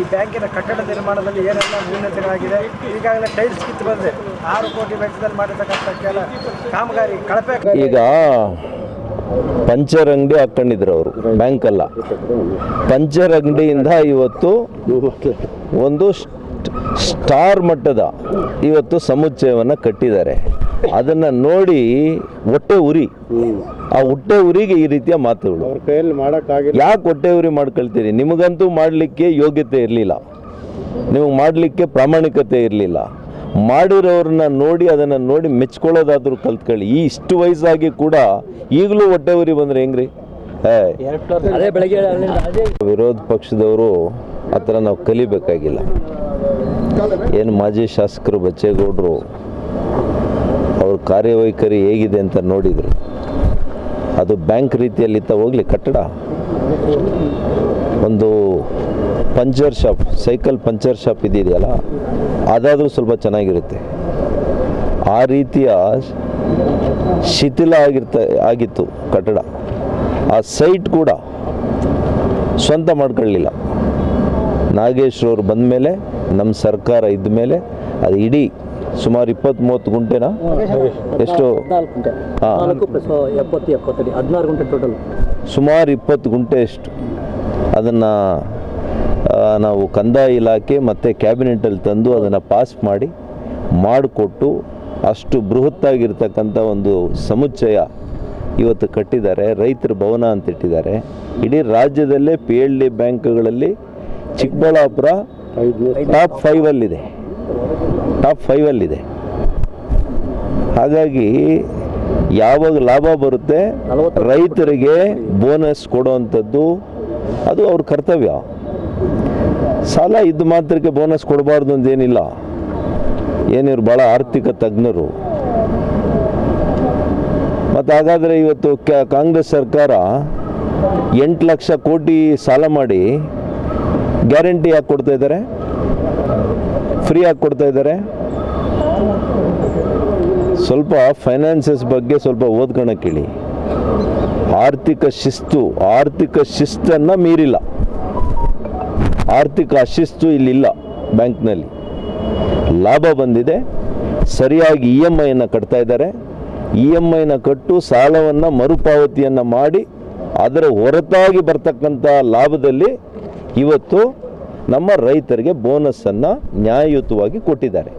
ಈ ಬ್ಯಾಂಕಿನ ಕಟ್ಟಡ ನಿರ್ಮಾಣದಲ್ಲಿ ಏನೆಲ್ಲ ನ್ಯೂನತೆಗಳಾಗಿದೆ? ಈಗಾಗಲೇ ಟೈಲ್ಸ್ ಕಿತ್ತು ಬಂದಿದೆ. ಆರು ಕೋಟಿ ವೆಚ್ಚದಲ್ಲಿ ಮಾಡಿರ್ತಕ್ಕಂಥ ಕೆಲ ಕಾಮಗಾರಿ ಕಳಪೆ ಈಗ ಪಂಚರ್ ಅಂಗಡಿ ಹಾಕೊಂಡಿದ್ರು ಅವರು ಬ್ಯಾಂಕ್ ಅಲ್ಲ. ಪಂಚರ್ ಅಂಗಡಿಯಿಂದ ಇವತ್ತು ಒಂದು ಸ್ಟ್- ಸ್ಟಾರ್ ಮಟ್ಟದ ಇವತ್ತು ಸಮುಚ್ಚಯವನ್ನು ಕಟ್ಟಿದ್ದಾರೆ. ಅದನ್ನ ನೋಡಿ ಹೊಟ್ಟೆ ಉರಿ. ಆ ಹೊಟ್ಟೆ ಉರಿಗೆ ಈ ರೀತಿಯ ಮಾತುಗಳು. ಅವ್ರ ಕೈಯಲ್ಲಿ ಮಾಡೋಕ್ಕಾಗಿಲ್ಲ. ಯಾಕೆ ಹೊಟ್ಟೆ ಉರಿ ಮಾಡ್ಕೊಳ್ತೀರಿ? ನಿಮಗಂತೂ ಮಾಡಲಿಕ್ಕೆ ಯೋಗ್ಯತೆ ಇರಲಿಲ್ಲ. ನೀವು ಮಾಡಲಿಕ್ಕೆ ಪ್ರಾಮಾಣಿಕತೆ ಇರಲಿಲ್ಲ. ಮಾಡಿರೋರನ್ನ ನೋಡಿ ಅದನ್ನು ನೋಡಿ ಮೆಚ್ಕೊಳ್ಳೋದಾದ್ರೂ ಕಲ್ತ್ಕೊಳ್ಳಿ. ಈ ಇಷ್ಟು ವಯಸ್ಸಾಗಿ ಕೂಡ ಈಗಲೂ ಹೊಟ್ಟೆ ಉರಿ ಬಂದರೆ ಹೆಂಗ್ರಿ? ವಿರೋಧ ಪಕ್ಷದವರು ಆ ಥರ ನಾವು ಕಲಿಬೇಕಾಗಿಲ್ಲ. ಏನು ಮಾಜಿ ಶಾಸಕರು ಬಚ್ಚೇಗೌಡರು ಕಾರ್ಯವೈಖರಿ ಹೇಗಿದೆ ಅಂತ ನೋಡಿದರು. ಅದು ಬ್ಯಾಂಕ್ ರೀತಿಯಲ್ಲಿತ್ತ ಹೋಗಲಿ, ಕಟ್ಟಡ. ಒಂದು puncture shop, cycle puncture shop ಇದೆಯಲ್ಲ ಅದಾದರೂ ಸ್ವಲ್ಪ ಚೆನ್ನಾಗಿರುತ್ತೆ. ಆ ರೀತಿಯ ಶಿಥಿಲ ಆಗಿರ್ತ, ಆಗಿತ್ತು ಕಟ್ಟಡ. ಆ ಸೈಟ್ ಕೂಡ ಸ್ವಂತ ಮಾಡ್ಕೊಳ್ಳಿಲ್ಲ. ನಾಗೇಶ್ರವ್ರು ಬಂದ ಮೇಲೆ ನಮ್ಮ ಸರ್ಕಾರ ಇದ್ದ ಮೇಲೆ ಅದು ಇಡೀ ಸುಮಾರು ಇಪ್ಪತ್ತ್ ಮೂವತ್ತು ಗುಂಟೆನಾ ಎಷ್ಟು? ಟೋಟಲ್ ಸುಮಾರು ಇಪ್ಪತ್ತು ಗುಂಟೆ ಎಷ್ಟು? ಅದನ್ನು ನಾವು ಕಂದಾಯ ಇಲಾಖೆ ಮತ್ತು ಕ್ಯಾಬಿನೆಟಲ್ಲಿ ತಂದು ಅದನ್ನು ಪಾಸ್ ಮಾಡಿ ಮಾಡಿಕೊಟ್ಟು ಅಷ್ಟು ಬೃಹತ್ತಾಗಿರ್ತಕ್ಕಂಥ ಒಂದು ಸಮುಚ್ಚಯ ಇವತ್ತು ಕಟ್ಟಿದ್ದಾರೆ. ರೈತರ ಭವನ ಅಂತ ಇಟ್ಟಿದ್ದಾರೆ ಇಡೀ ರಾಜ್ಯದಲ್ಲೇ ಪಿ ಎಲ್ ಡಿ ಬ್ಯಾಂಕ್ಗಳಲ್ಲಿ ಚಿಕ್ಕಬಳ್ಳಾಪುರ ಟಾಪ್ ಫೈವಲ್ಲಿದೆ ಟಾಪ್ ಫೈವಲ್ಲಿದೆ ಹಾಗಾಗಿ ಯಾವಾಗ ಲಾಭ ಬರುತ್ತೆ ರೈತರಿಗೆ ಬೋನಸ್ ಕೊಡುವಂಥದ್ದು ಅದು ಅವ್ರ ಕರ್ತವ್ಯ. ಸಾಲ ಇದ್ದ ಮಾತ್ರಕ್ಕೆ ಬೋನಸ್ ಕೊಡಬಾರ್ದು ಅಂತೇನಿಲ್ಲ ಏನಿವ್ರು ಭಾಳ ಆರ್ಥಿಕ ತಜ್ಞರು. ಮತ್ತು ಹಾಗಾದರೆ ಇವತ್ತು ಕಾಂಗ್ರೆಸ್ ಸರ್ಕಾರ ಎಂಟು ಲಕ್ಷ ಕೋಟಿ ಸಾಲ ಮಾಡಿ ಗ್ಯಾರಂಟಿ ಯಾಕೆ ಕೊಡ್ತಾ ಇದ್ದಾರೆ. ಫ್ರೀ ಆಗಿ ಕೊಡ್ತಾ ಇದ್ದಾರೆ. ಸ್ವಲ್ಪ ಫೈನಾನ್ಸಸ್ ಬಗ್ಗೆ ಸ್ವಲ್ಪ ಓದ್ಕೊಳಕ್ಕೆ ಕೇಳಿ. ಆರ್ಥಿಕ ಶಿಸ್ತು, ಆರ್ಥಿಕ ಶಿಸ್ತನ್ನು ಮೀರಿಲ್ಲ. ಆರ್ಥಿಕ ಅಶಿಸ್ತು ಇಲ್ಲಿಲ್ಲ ಬ್ಯಾಂಕ್ನಲ್ಲಿ. ಲಾಭ ಬಂದಿದೆ. ಸರಿಯಾಗಿ ಇ ಎಂ ಐನ ಕಟ್ತಾ ಇದ್ದಾರೆ. ಇ ಎಂ ಐನ ಕಟ್ಟು ಸಾಲವನ್ನು ಮರುಪಾವತಿಯನ್ನು ಮಾಡಿ, ಅದರ ಹೊರತಾಗಿ ಬರ್ತಕ್ಕಂಥ ಲಾಭದಲ್ಲಿ ಇವತ್ತು ನಮ್ಮ ರೈತರಿಗೆ ಬೋನಸ್ಸನ್ನು ನ್ಯಾಯಯುತವಾಗಿ ಕೊಟ್ಟಿದ್ದಾರೆ.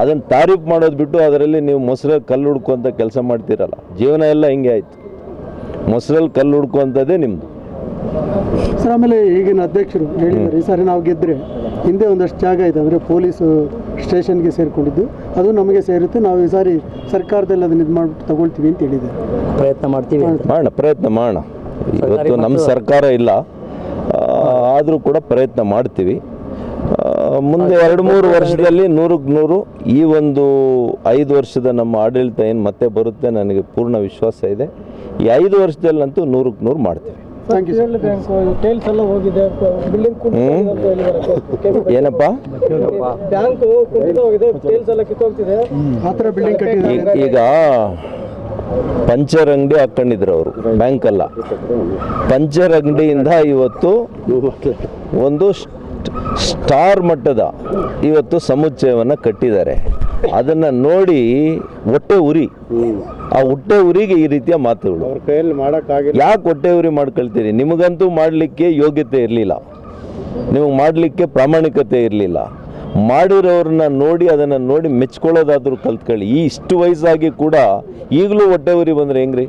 ಅದನ್ನು ತಾರೀಫ್ ಮಾಡೋದು ಬಿಟ್ಟು ಅದರಲ್ಲಿ ನೀವು ಮೊಸರಲ್ಲಿ ಕಲ್ಲು ಹುಡ್ಕುವಂಥ ಕೆಲಸ ಮಾಡ್ತೀರಲ್ಲ ಜೀವನ ಎಲ್ಲ ಹಿಂಗೆ ಆಯಿತು. ಮೊಸರಲ್ಲಿ ಕಲ್ಲು ಹುಡ್ಕುವಂಥದ್ದೇ ನಿಮ್ಮದು ಸರ್ ಆಮೇಲೆ ಈಗಿನ ಅಧ್ಯಕ್ಷರು ಹೇಳಿದ್ದಾರೆ ಈ ಸಾರಿ ನಾವು ಗೆದ್ದರೆ ಹಿಂದೆ ಒಂದಷ್ಟು ಜಾಗ ಇದೆ ಅಂದರೆ ಪೊಲೀಸು ಸ್ಟೇಷನ್ಗೆ ಸೇರಿಕೊಂಡಿದ್ದು ಅದು ನಮಗೆ ಸೇರುತ್ತೆ ನಾವು ಈ ಸಾರಿ ಸರ್ಕಾರದಲ್ಲಿ ಅದನ್ನ ಇದು ಮಾಡ್ಬಿಟ್ಟು ತಗೊಳ್ತೀವಿ ಅಂತ ಹೇಳಿದ್ದಾರೆ. ಪ್ರಯತ್ನ ಮಾಡ್ತೀವಿ. ಅಂತ. ಮಾಡೋಣ ಪ್ರಯತ್ನ ಮಾಡೋಣ ಇವತ್ತು ನಮ್ಮ ಸರ್ಕಾರ ಇಲ್ಲ. ಆದರೂ ಕೂಡ ಪ್ರಯತ್ನ ಮಾಡ್ತೀವಿ. ಮುಂದೆ ಎರಡು ಮೂರು ವರ್ಷದಲ್ಲಿ ನೂರಕ್ಕೆ ನೂರು ಈ ಒಂದು ಐದು ವರ್ಷದ ನಮ್ಮ ಆಡಳಿತ ಏನು ಮತ್ತೆ ಬರುತ್ತೆ ನನಗೆ ಪೂರ್ಣ ವಿಶ್ವಾಸ ಇದೆ. ಈ ಐದು ವರ್ಷದಲ್ಲಂತೂ ನೂರಕ್ಕೆ ನೂರು ಮಾಡ್ತೀವಿ. ಥ್ಯಾಂಕ್ ಯು ಸರ್ ಟೈಲ್ಸ್ ಎಲ್ಲ ಹೋಗಿದೆ. ಬಿಲ್ಡಿಂಗ್ ಹ್ಮ್? ಏನಪ್ಪ? ಈಗ ಪಂಚರ್ ಅಂಗಡಿ ಹಾಕೊಂಡಿದ್ರು ಅವರು ಬ್ಯಾಂಕ್ ಅಲ್ಲ. ಪಂಚರ್ ಅಂಗಡಿಯಿಂದ ಇವತ್ತು ಒಂದು ಸ್ಟ್- ಸ್ಟಾರ್ ಮಟ್ಟದ ಇವತ್ತು ಸಮುಚ್ಚಯವನ್ನು ಕಟ್ಟಿದ್ದಾರೆ. ಅದನ್ನು ನೋಡಿ ಹೊಟ್ಟೆ ಉರಿ. ಆ ಹೊಟ್ಟೆ ಉರಿಗೆ ಈ ರೀತಿಯ ಮಾತುಗಳು. ಅವ್ರ ಕೈಯಲ್ಲಿ ಮಾಡೋಕ್ಕಾಗಿಲ್ಲ. ಯಾಕೆ ಹೊಟ್ಟೆ ಉರಿ ಮಾಡ್ಕೊಳ್ತೀರಿ? ನಿಮಗಂತೂ ಮಾಡಲಿಕ್ಕೆ ಯೋಗ್ಯತೆ ಇರಲಿಲ್ಲ. ನಿಮಗೆ ಮಾಡಲಿಕ್ಕೆ ಪ್ರಾಮಾಣಿಕತೆ ಇರಲಿಲ್ಲ. ಮಾಡಿರೋರನ್ನ ನೋಡಿ ಅದನ್ನು ನೋಡಿ ಮೆಚ್ಕೊಳ್ಳೋದಾದ್ರೂ ಕಲ್ತ್ಕೊಳ್ಳಿ. ಈ ಇಷ್ಟು ವಯಸ್ಸಾಗಿ ಕೂಡ ಈಗಲೂ ಹೊಟ್ಟೆ ಉರಿ ಬಂದರೆ ಹೆಂಗ್ರಿ?